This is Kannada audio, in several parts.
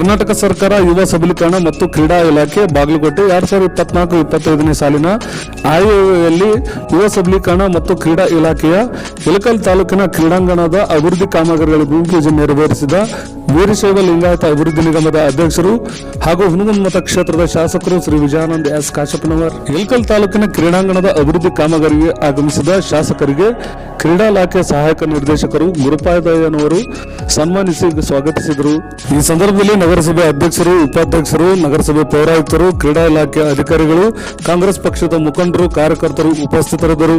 ಕರ್ನಾಟಕ ಸರ್ಕಾರ, ಯುವ ಸಬಲೀಕರಣ ಮತ್ತು ಕ್ರೀಡಾ ಇಲಾಖೆ, ಬಾಗಲಕೋಟೆ ಎರಡ್ ಸಾವಿರದ ಇಪ್ಪತ್ನಾಲ್ಕು ಇಪ್ಪತ್ತೈದನೇ ಸಾಲಿನ ಆಯವ್ಯಯಲ್ಲಿ ಯುವ ಸಬಲೀಕರಣ ಮತ್ತು ಕ್ರೀಡಾ ಇಲಾಖೆಯ ಇಳಕಲ್ ತಾಲೂಕಿನ ಕ್ರೀಡಾಂಗಣದ ಅಭಿವೃದ್ಧಿ ಕಾಮಗಾರಿಗಳ ಭೂಮಿ ಪೂಜೆ ನೆರವೇರಿಸಿದ ವೀರಶೈವ ಲಿಂಗಾಯತ ಅಭಿವೃದ್ಧಿ ನಿಗಮದ ಅಧ್ಯಕ್ಷರು ಹಾಗೂ ಹುನಗುಂದ ಮತಕ್ಷೇತ್ರದ ಶಾಸಕರು ಶ್ರೀ ವಿಜಯಾನಂದ ಎಸ್ ಕಾಶಪ್ಪನವರ್. ಇಳಕಲ್ ತಾಲೂಕಿನ ಕ್ರೀಡಾಂಗಣದ ಅಭಿವೃದ್ಧಿ ಕಾಮಗಾರಿಗೆ ಆಗಮಿಸಿದ ಶಾಸಕರಿಗೆ ಕ್ರೀಡಾ ಇಲಾಖೆ ಸಹಾಯಕ ನಿರ್ದೇಶಕರು ಗುರುಪಾದಯ್ಯನವರು ಸನ್ಮಾನಿಸಿ ಸ್ವಾಗತಿಸಿದರು. ಈ ಸಂದರ್ಭದಲ್ಲಿ ನಗರಸಭೆ ಅಧ್ಯಕ್ಷರು ಉಪಾಧ್ಯಕ್ಷರು ನಗರಸಭೆ ಪೌರಾಯುಕ್ತರು ಕ್ರೀಡಾ ಇಲಾಖೆ ಅಧಿಕಾರಿಗಳು ಕಾಂಗ್ರೆಸ್ ಪಕ್ಷದ ಮುಖಂಡರು ಕಾರ್ಯಕರ್ತರು ಉಪಸ್ಥಿತರಿದ್ದರು.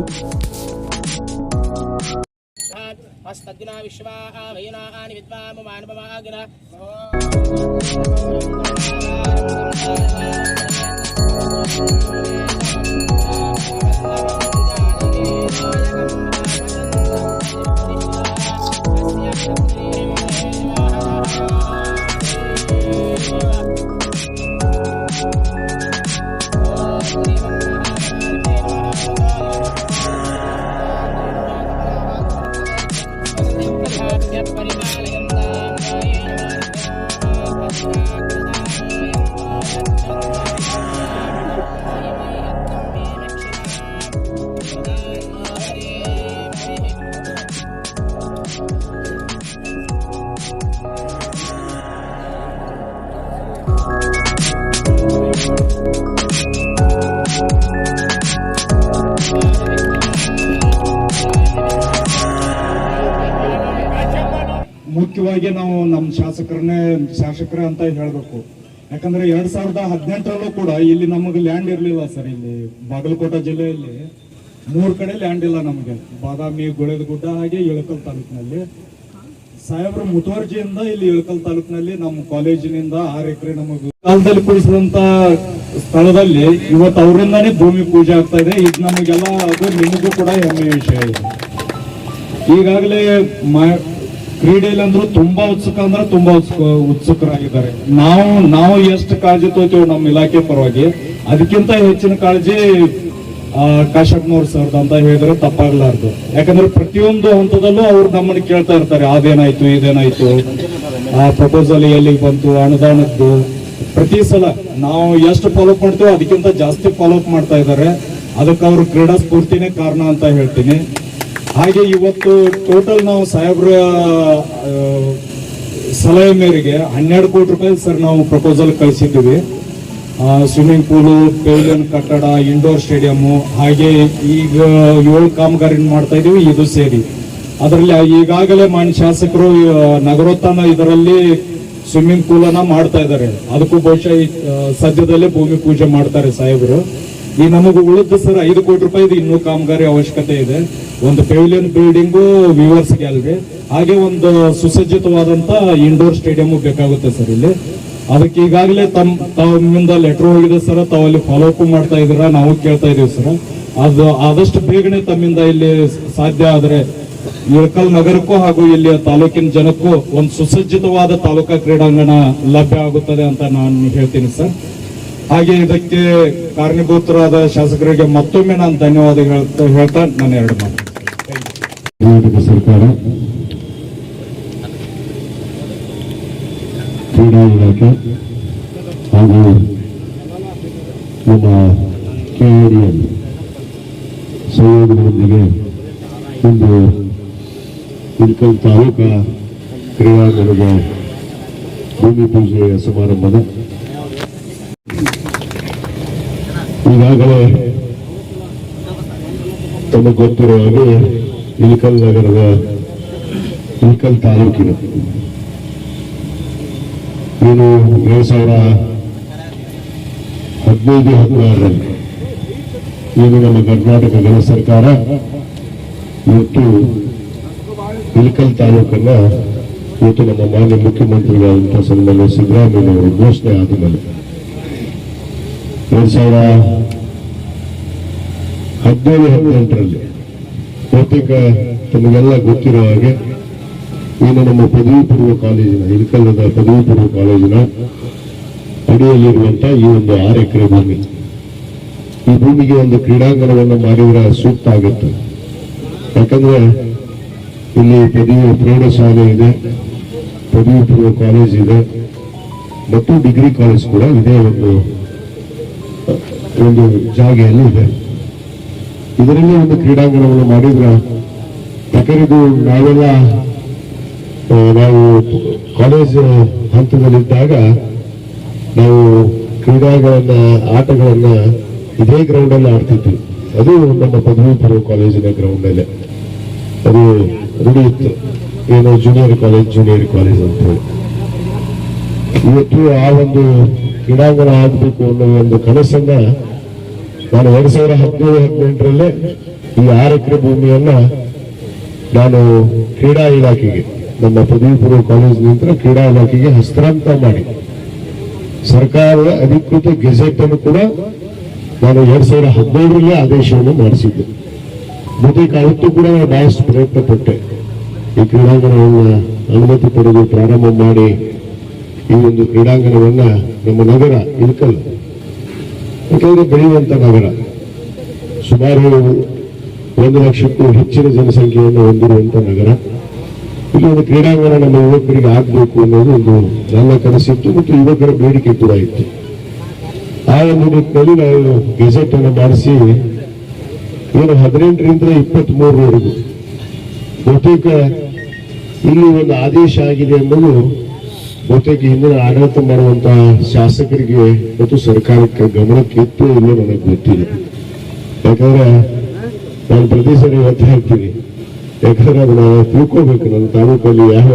ಮುಖ್ಯವಾಗಿ ನಾವು ನಮ್ಮ ಶಾಸಕರನ್ನೇ ಶಾಸಕರೇ ಅಂತ ಹೇಳಬೇಕು. ಯಾಕಂದ್ರೆ ಎರಡ್ ಸಾವಿರದ ಹದಿನೆಂಟರಲ್ಲೂ ಕೂಡ ಇಲ್ಲಿ ನಮಗೆ ಲ್ಯಾಂಡ್ ಇರಲಿಲ್ಲ ಸರ್, ಇಲ್ಲಿ ಬಾಗಲಕೋಟೆ ಜಿಲ್ಲೆಯಲ್ಲಿ. ಮೂರು ಕಡೆ ಲ್ಯಾಂಡ್ ಇಲ್ಲ ನಮಗೆ. ಬಾದಾಮಿ, ಗುಳೇದಗುಡ್ಡ ಹಾಗೆ ಇಳಕಲ್ ತಾಲೂಕಿನಲ್ಲಿ. ಸಾಹೇಬ್ರ ಮುತುವರ್ಜಿಯಿಂದ ಇಲ್ಲಿ ಇಳಕಲ್ ತಾಲೂಕಿನಲ್ಲಿ ನಮ್ಮ ಕಾಲೇಜಿನಿಂದ ಆರು ಎಕರೆ ನಮಗೆ ಕಾಲದಲ್ಲಿ ಕೂಡಿಸಿದಂತ ಸ್ಥಳದಲ್ಲಿ ಇವತ್ತು ಅವರಿಂದಾನೇ ಭೂಮಿ ಪೂಜೆ ಆಗ್ತಾ ಇದೆ. ಇದು ನಮಗೆಲ್ಲ ಅದು ನಿಮಗೂ ಕೂಡ ಹೆಮ್ಮೆಯ ವಿಷಯ ಇದೆ. ಈಗಾಗಲೇ ಕ್ರೀಡೆಯಲ್ಲಿ ಅಂದ್ರೂ ತುಂಬಾ ಉತ್ಸುಕ ಅಂದ್ರೆ ತುಂಬಾ ಉತ್ಸುಕ ಉತ್ಸುಕರಾಗಿದ್ದಾರೆ. ನಾವು ನಾವು ಎಷ್ಟು ಕಾಳಜಿ ತೋತೀವಿ ನಮ್ಮ ಇಲಾಖೆ ಪರವಾಗಿ ಅದಕ್ಕಿಂತ ಹೆಚ್ಚಿನ ಕಾಳಜಿ ಆ, ಕಾಶ್ಯಪ್ನವ್ರ ಸರ್ದು ಅಂತ ಹೇಳಿದ್ರೆ ತಪ್ಪಾಗ್ಲಾರ್ದು. ಯಾಕಂದ್ರೆ ಪ್ರತಿಯೊಂದು ಹಂತದಲ್ಲೂ ಅವ್ರು ನಮ್ಮನ್ನು ಕೇಳ್ತಾ ಇರ್ತಾರೆ ಅದೇನಾಯ್ತು ಇದೇನಾಯ್ತು? ಆ ಪ್ರಪೋಸಲ್ ಎಲ್ಲಿಗೆ ಬಂತು? ಅನುದಾನದ್ದು? ಪ್ರತಿ ಸಲ ನಾವು ಎಷ್ಟು ಫಾಲೋ ಮಾಡ್ತೀವೋ ಅದಕ್ಕಿಂತ ಜಾಸ್ತಿ ಫಾಲೋ ಅಪ್ ಮಾಡ್ತಾ ಇದ್ದಾರೆ. ಅದಕ್ಕೆ ಅವ್ರ ಕ್ರೀಡಾ ಸ್ಫೂರ್ತಿನೇ ಕಾರಣ ಅಂತ ಹೇಳ್ತೀನಿ. ಹಾಗೆ ಇವತ್ತು ಟೋಟಲ್ ನಾವು ಸಾಹೇಬ್ರ ಸಲಹೆ ಮೇರೆಗೆ ಹನ್ನೆರಡು ಕೋಟಿ ರೂಪಾಯಿ ಸರ್ ನಾವು ಪ್ರಪೋಸಲ್ ಕಳಿಸಿದ್ದೀವಿ. ಸ್ವಿಮ್ಮಿಂಗ್ ಪೂಲು ಪೆವಿಲಿಯನ್ ಕಟ್ಟಡ ಇಂಡೋರ್ ಸ್ಟೇಡಿಯಮ್ಮು ಹಾಗೆ ಈಗ ಏಳು ಕಾಮಗಾರಿ ಮಾಡ್ತಾ ಇದ್ದೀವಿ ಇದು ಸೇರಿ. ಅದರಲ್ಲಿ ಈಗಾಗಲೇ ಮಾನ್ಯ ಶಾಸಕರು ನಗರೋತ್ಥಾನ ಇದರಲ್ಲಿ ಸ್ವಿಮ್ಮಿಂಗ್ ಪೂಲನ್ನು ಮಾಡ್ತಾ ಇದ್ದಾರೆ. ಅದಕ್ಕೂ ಬಹುಶಃ ಸದ್ಯದಲ್ಲೇ ಭೂಮಿ ಪೂಜೆ ಮಾಡ್ತಾರೆ ಸಾಹೇಬರು. ಈ ನಮಗೆ ಉಳಿದ ಸರ್ ಐದು ಕೋಟಿ ರೂಪಾಯಿದು ಇನ್ನೂ ಕಾಮಗಾರಿ ಅವಶ್ಯಕತೆ ಇದೆ. ಒಂದು ಪೆವಿಲಿಯನ್ ಬಿಲ್ಡಿಂಗು ವ್ಯೂವರ್ಸ್ ಗ್ಯಾಲರಿ ಹಾಗೆ ಒಂದು ಸುಸಜ್ಜಿತವಾದಂತ ಇಂಡೋರ್ ಸ್ಟೇಡಿಯಂ ಬೇಕಾಗುತ್ತೆ ಸರ್ ಇಲ್ಲಿ. ಅದಕ್ಕೆ ಈಗಾಗಲೇ ತಮ್ಮ ತಮ್ಮಿಂದ ಲೆಟರ್ ಹೋಗಿದೆ ಸರ್. ತಾವಲ್ಲಿ ಫಾಲೋ ಅಪ್ ಮಾಡ್ತಾ ಇದೀರಾ ನಾವು ಕೇಳ್ತಾ ಇದೀವಿ ಸರ್. ಅದು ಆದಷ್ಟು ಬೇಗನೆ ತಮ್ಮಿಂದ ಇಲ್ಲಿ ಸಾಧ್ಯ ಆದ್ರೆ ಇಳಕಲ್ ನಗರಕ್ಕೂ ಹಾಗೂ ಇಲ್ಲಿಯ ತಾಲೂಕಿನ ಜನಕ್ಕೂ ಒಂದು ಸುಸಜ್ಜಿತವಾದ ತಾಲೂಕಾ ಕ್ರೀಡಾಂಗಣ ಲಭ್ಯ ಆಗುತ್ತದೆ ಅಂತ ನಾನು ಹೇಳ್ತೀನಿ ಸರ್. ಹಾಗೆ ಇದಕ್ಕೆ ಕಾರಣೀಭೂತರಾದ ಶಾಸಕರಿಗೆ ಮತ್ತೊಮ್ಮೆ ನಾನು ಧನ್ಯವಾದ ಹೇಳ್ತಾ ಹೇಳ್ತಾ ನಾನು ಎರಡು ಮಾತು. ಸರ್ಕಾರ. ಕ್ರೀಡಾ ಇಲಾಖೆ ಹಾಗೂ ನಮ್ಮ ಕೆಎಡಿಎಲ್ ಸಂಯೋಗದೊಂದಿಗೆ ಇಂದು ಇಲ್ಕಲ್ ತಾಲೂಕಾ ಕ್ರೀಡಾಂಗಣದ ಭೂಮಿ ಪೂಜೆಯ ಸಮಾರಂಭದ ಈಗಾಗಲೇ ತಮಗೆ ಗೊತ್ತಿರುವ ಹಾಗೆ ಇಳಕಲ್ ನಗರದ ಇಳಕಲ್ ತಾಲೂಕಿನ ಏನು ಎರಡು ಸಾವಿರ ಹದಿನೈದು, ಹದಿನಾರರಲ್ಲಿ. ಏನು ನಮ್ಮ ಕರ್ನಾಟಕ ಗಣ ಸರ್ಕಾರ ಇವತ್ತು ಇಳಕಲ್ ತಾಲೂಕನ್ನ ಇವತ್ತು ನಮ್ಮ ಮಾನ್ಯ ಮುಖ್ಯಮಂತ್ರಿಗಳಾದಂತಹ ಸನ್ಮಾನ್ಯ ಸಿದ್ದರಾಮಯ್ಯ ಅವರು ಘೋಷಣೆ ಆದ ಮೇಲೆ ಎರಡ್ ಸಾವಿರ ಹದಿನೇಳು ಹದಿನೆಂಟರಲ್ಲಿ. ಬಹುತೇಕ ತಮಗೆಲ್ಲ ಗೊತ್ತಿರೋ ಹಾಗೆ ಇನ್ನು ನಮ್ಮ ಪದವಿ ಪೂರ್ವ ಕಾಲೇಜಿನ ಇಳಕಲ್ಲದ ಪದವಿ ಪೂರ್ವ ಕಾಲೇಜಿನ ಅಡಿಯಲ್ಲಿರುವಂತಹ ಈ ಒಂದು ಆರು ಎಕರೆ ಭೂಮಿ. ಈ ಭೂಮಿಗೆ ಒಂದು ಕ್ರೀಡಾಂಗಣವನ್ನು ಮಾಡಿದ್ರೆ ಸೂಕ್ತ ಆಗುತ್ತೆ. ಯಾಕಂದ್ರೆ ಇಲ್ಲಿ ಪದವಿ ಪ್ರೌಢಶಾಲೆ ಇದೆ, ಪದವಿ ಪೂರ್ವ ಕಾಲೇಜ್ ಇದೆ, ಮತ್ತು ಡಿಗ್ರಿ ಕಾಲೇಜ್ ಕೂಡ ಇದೇ ಒಂದು ಒಂದು ಜಾಗೆಯಲ್ಲಿ ಇದೆ. ಇದರಲ್ಲಿ ಒಂದು ಕ್ರೀಡಾಂಗಣವನ್ನು ಮಾಡಿದ್ರ ಯಾಕಂದ್ರೆ ನಾವೆಲ್ಲ ನಾವು ಕಾಲೇಜ್ ಹಂತದಲ್ಲಿದ್ದಾಗ ನಾವು ಕ್ರೀಡಾಗಳನ್ನ ಆಟಗಳನ್ನ ಇದೇ ಗ್ರೌಂಡ್ ಅಲ್ಲಿ ಆಡ್ತಿದ್ವಿ. ಅದು ನಮ್ಮ ಪದವಿ ಪೂರ್ವ ಕಾಲೇಜಿನ ಗ್ರೌಂಡ್ ಅಲ್ಲೇ. ಅದು ರೂಢಿ ಏನು ಜೂನಿಯರ್ ಕಾಲೇಜ್ ಜೂನಿಯರ್ ಕಾಲೇಜ್ ಅಂತ ಹೇಳಿ. ಇವತ್ತು ಆ ಒಂದು ಕ್ರೀಡಾಂಗಣ ಆಗಬೇಕು ಅನ್ನೋ ಒಂದು ಕನಸನ್ನ ನಾನು ಎರಡ್ ಸಾವಿರ ಹದಿನೇಳು ಹದಿನೆಂಟರಲ್ಲೇ ಈ ಆರು ಎಕರೆ ಭೂಮಿಯನ್ನ ನಾನು ಕ್ರೀಡಾ ಇಲಾಖೆಗೆ, ನಮ್ಮ ಪದವಿ ಪೂರ್ವ ಕಾಲೇಜ್ ನಂತರ ಕ್ರೀಡಾ ಇಲಾಖೆಗೆ ಹಸ್ತಾಂತರ ಮಾಡಿ. ಸರ್ಕಾರದ ಅಧಿಕೃತ ಗೆಜೆಟ್ ಅನ್ನು ಕೂಡ ನಾನು ಎರಡ್ ಸಾವಿರ ಹದಿನೇಳರಲ್ಲೇ ಆದೇಶವನ್ನು ಮಾಡಿಸಿದ್ದೆ. ಬಹುತೇಕ ಅವತ್ತು ಕೂಡ ನಾನು ಬಹಳಷ್ಟು ಪ್ರಯತ್ನ ಪಟ್ಟೆ ಈ ಕ್ರೀಡಾಂಗಣವನ್ನು ಅನುಮತಿ ಪಡೆದು ಪ್ರಾರಂಭ ಮಾಡಿ ಈ ಒಂದು ಕ್ರೀಡಾಂಗಣವನ್ನು ನಮ್ಮ ನಗರ ಇಲ್ಕಲ್ ಯಾಕಂದ್ರೆ ಬೆಳೆಯುವಂತ ನಗರ. ಸುಮಾರು ಒಂದು ಲಕ್ಷಕ್ಕೂ ಹೆಚ್ಚಿನ ಜನಸಂಖ್ಯೆಯನ್ನು ಹೊಂದಿರುವಂಥ ನಗರ. ಇಲ್ಲಿ ಒಂದು ಕ್ರೀಡಾಂಗಣ ನಮ್ಮ ಯುವಕರಿಗೆ ಆಗಬೇಕು ಅನ್ನೋದು ಒಂದು ನನ್ನ ಕನಸಿತ್ತು ಮತ್ತು ಯುವಕರ ಬೇಡಿಕೆ ಕೂಡ ಇತ್ತು. ಆ ಒಂದು ನಿಟ್ಟಿನಲ್ಲಿ ನಾವು ಗೆಜೆಟ್ ಅನ್ನು ಮಾಡಿಸಿ ಏನು ಹದಿನೆಂಟರಿಂದ ಇಪ್ಪತ್ತ್ ಮೂರರವರೆಗೂ ಬಹುತೇಕ ಇಲ್ಲಿ ಒಂದು ಆದೇಶ ಆಗಿದೆ ಅನ್ನೋದು ಬಹುತೇಕ ಹಿಂದಿನ ಆಡಳಿತ ಮಾಡುವಂತಹ ಶಾಸಕರಿಗೆ ಮತ್ತು ಸರ್ಕಾರಕ್ಕೆ ಗಮನಕ್ಕೆ ಇತ್ತು ಇಲ್ಲೋ ನನಗೆ ಗೊತ್ತಿಲ್ಲ. ಯಾಕಂದ್ರೆ ನಾನು ಪ್ರತಿ ಸರಿ ಒತ್ತಿ ಹೇಳ್ತೀನಿ. ಯಾಕಂದ್ರೆ ಅದನ್ನ ತಿಳ್ಕೋಬೇಕು. ನನ್ನ ತಾಲೂಕಲ್ಲಿ ಯಾವ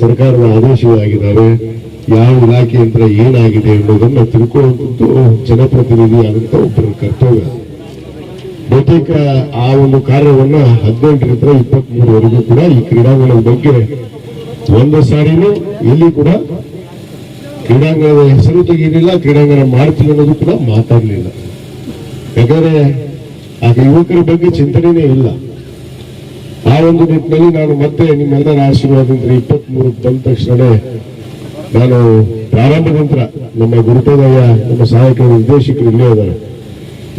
ಸರ್ಕಾರದ ಆದೇಶಗಳಾಗಿದ್ದಾವೆ ಯಾವ ಇಲಾಖೆ ಯಂತ್ರ ಏನಾಗಿದೆ ಎಂಬುದನ್ನು ತಿಳ್ಕೊಳ್ಳುವಂಥದ್ದು ಜನಪ್ರತಿನಿಧಿ ಆದಂತ ಒಬ್ಬರ ಕರ್ತವ್ಯ. ಬಹುತೇಕ ಆ ಒಂದು ಕಾರ್ಯವನ್ನ ಹದಿನೆಂಟರಿಂದ ಇಪ್ಪತ್ತ್ ಮೂರವರೆಗೂ ಕೂಡ ಈ ಕ್ರೀಡಾಂಗಣದ ಬಗ್ಗೆ ಒಂದು ಸಾರಿನೂ ಇಲ್ಲಿ ಕೂಡ ಕ್ರೀಡಾಂಗಣದ ಹೆಸರು ತೆಗೀಲಿಲ್ಲ ಕ್ರೀಡಾಂಗಣ ಮಾಡ್ತೀವಿ ಅನ್ನೋದು ಕೂಡ ಮಾತಾಡಲಿಲ್ಲ. ಯಾಕಂದ್ರೆ ಆ ಯುವಕರ ಬಗ್ಗೆ ಚಿಂತನೆನೇ ಇಲ್ಲ. ಆ ಒಂದು ನಿಟ್ಟಿನಲ್ಲಿ ನಾನು ಮತ್ತೆ ನಿಮ್ಮೆಲ್ಲರ ಆಶೀರ್ವಾದದಿಂದ ಇಪ್ಪತ್ತ್ ಮೂರಕ್ಕೆ ಬಂದ ತಕ್ಷಣವೇ ನಾನು ಪ್ರಾರಂಭ ನಂತರ ನಮ್ಮ ಗುರುಪೇದಯ್ಯ, ನಮ್ಮ ಸಹಾಯಕ ನಿರ್ದೇಶಕರು ಇಲ್ಲೇ ಇದ್ದಾರೆ.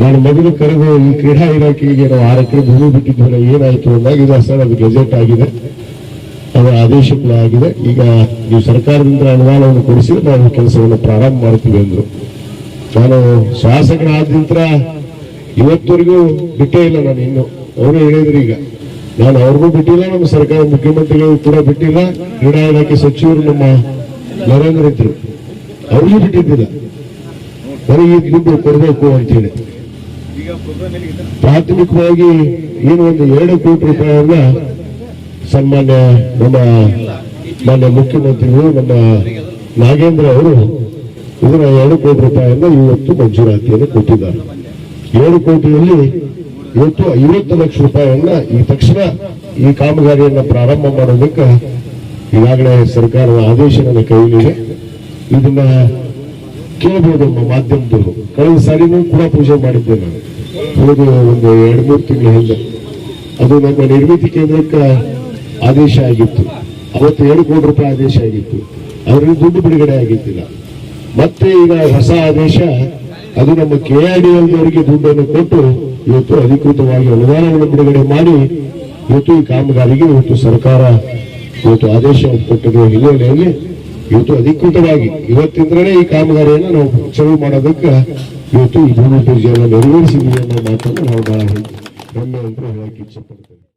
ನಾನು ಮೊದಲು ಕರೆದು ಈ ಕ್ರೀಡಾ ಇಲಾಖೆಗೆ ನಾವು ಆರು ಎಕರೆ ಭೂಮಿ ಬಿಟ್ಟಿದ್ವಲ್ಲ ಏನಾಯ್ತು ಅಂದಾಗ ಇದು ಸರ್ ಅದು ಗೆಜೆಟ್ ಆಗಿದೆ. ಅದರ ಆದೇಶ ಕೂಡ ಆಗಿದೆ ಈಗ ನೀವು ಸರ್ಕಾರದಿಂದ ಅನುದಾನವನ್ನು ಕೊಡಿಸಿ ನಾವು ಕೆಲಸವನ್ನು ಪ್ರಾರಂಭ ಮಾಡ್ತೀವಿ ಎಂದರು ನಾನು ಶಾಸಕನಾದ ನಂತರ ಇವತ್ತವರೆಗೂ ಬಿಟ್ಟೇ ಇಲ್ಲ ನಾನು ಇನ್ನು. ಅವರು ಹೇಳಿದ್ರು ಈಗ. ನಾನು ಅವ್ರಿಗೂ ಬಿಟ್ಟಿಲ್ಲ, ನಮ್ಮ ಸರ್ಕಾರ ಮುಖ್ಯಮಂತ್ರಿಗಳಿಗೂ ಕೂಡ ಬಿಟ್ಟಿಲ್ಲ. ಕ್ರೀಡಾ ಇಲಾಖೆ ಸಚಿವರು ನಮ್ಮ ನರೇಂದ್ರ ಇದ್ರು. ಅವ್ರಿಗೂ ಬಿಟ್ಟಿದ್ದಿಲ್ಲ. ನನಗೆ ಈ ದುಡ್ಡು ಕೊಡಬೇಕು ಅಂತೇಳಿ. ಪ್ರಾಥಮಿಕವಾಗಿ ಏನು ಒಂದು ಎರಡು ಕೋಟಿ ರೂಪಾಯಿಯನ್ನ ಸನ್ಮಾನ್ಯ ನಮ್ಮ ಮಾನ್ಯ ಮುಖ್ಯಮಂತ್ರಿಗಳು ನಮ್ಮ ನಾಗೇಂದ್ರ ಅವರು ಇದರ ಎರಡು ಕೋಟಿ ರೂಪಾಯಿಯಿಂದ ಇವತ್ತು ಮಂಜೂರಾತಿಯನ್ನು ಕೊಟ್ಟಿದ್ದಾರೆ. ಏಳು ಕೋಟಿಯಲ್ಲಿ ಇವತ್ತು ಐವತ್ತು ಲಕ್ಷ ರೂಪಾಯಿಯನ್ನ ಈ ತಕ್ಷಣ ಈ ಕಾಮಗಾರಿಯನ್ನು ಪ್ರಾರಂಭ ಮಾಡೋದಕ್ಕೆ ಈಗಾಗಲೇ ಸರ್ಕಾರದ ಆದೇಶ ನನ್ನ ಕೈಲಿದೆ ಇದನ್ನ ಕೇಳಬಹುದು ನಮ್ಮ ಮಾಧ್ಯಮದವರು. ಕಳೆದ ಸಾರಿನೂ ಕೂಡ ಪೂಜೆ ಮಾಡಿದ್ದೆ ನಾನು. ಹೋದ ಒಂದು ಎರಡು ಮೂರು ತಿಂಗಳ ಹಿಂದೆ. ಅದು ನಮ್ಮ ನಿರ್ಮಿತಿ ಕೇಂದ್ರಕ್ಕೆ ಆದೇಶ ಆಗಿತ್ತು. ಅವತ್ತು ಎರಡು ಕೋಟಿ ರೂಪಾಯಿ ಆದೇಶ ಆಗಿತ್ತು. ಅವರಿಗೆ ದುಡ್ಡು ಬಿಡುಗಡೆ ಆಗಿದ್ದಿಲ್ಲ ಮತ್ತೆ ಈಗ ಹೊಸ ಆದೇಶ, ಅದು ನಮ್ಮ ಕೆ ಆರ್ ಡಿ ಅವರಿಗೆ ದುಡ್ಡನ್ನು ಕೊಟ್ಟು ಇವತ್ತು ಅಧಿಕೃತವಾಗಿ ಅನುದಾನವನ್ನು ಬಿಡುಗಡೆ ಮಾಡಿ ಇವತ್ತು ಈ ಕಾಮಗಾರಿಗೆ ಇವತ್ತು ಸರ್ಕಾರ ಇವತ್ತು ಆದೇಶ ಕೊಟ್ಟಿರುವ ಹಿನ್ನೆಲೆಯಲ್ಲಿ ಇವತ್ತು ಅಧಿಕೃತವಾಗಿ ಇವತ್ತಿಂದಲೇ ಈ ಕಾಮಗಾರಿಯನ್ನು ನಾವು ಚಲೋ ಮಾಡೋದಕ್ಕೆ ಇವತ್ತು ಈ ಭೂಮಿ ಪೂಜೆಯನ್ನು ನೆರವೇರಿಸಿದ್ದೀವಿ ಅನ್ನೋ ಮಾತನ್ನು ನಾವು ಬಹಳ ಹೆಮ್ಮೆ ಅಂತ ಹೇಳಕ್ಕೆ ಇಚ್ಛೆ ಪಡ್ತೇವೆ.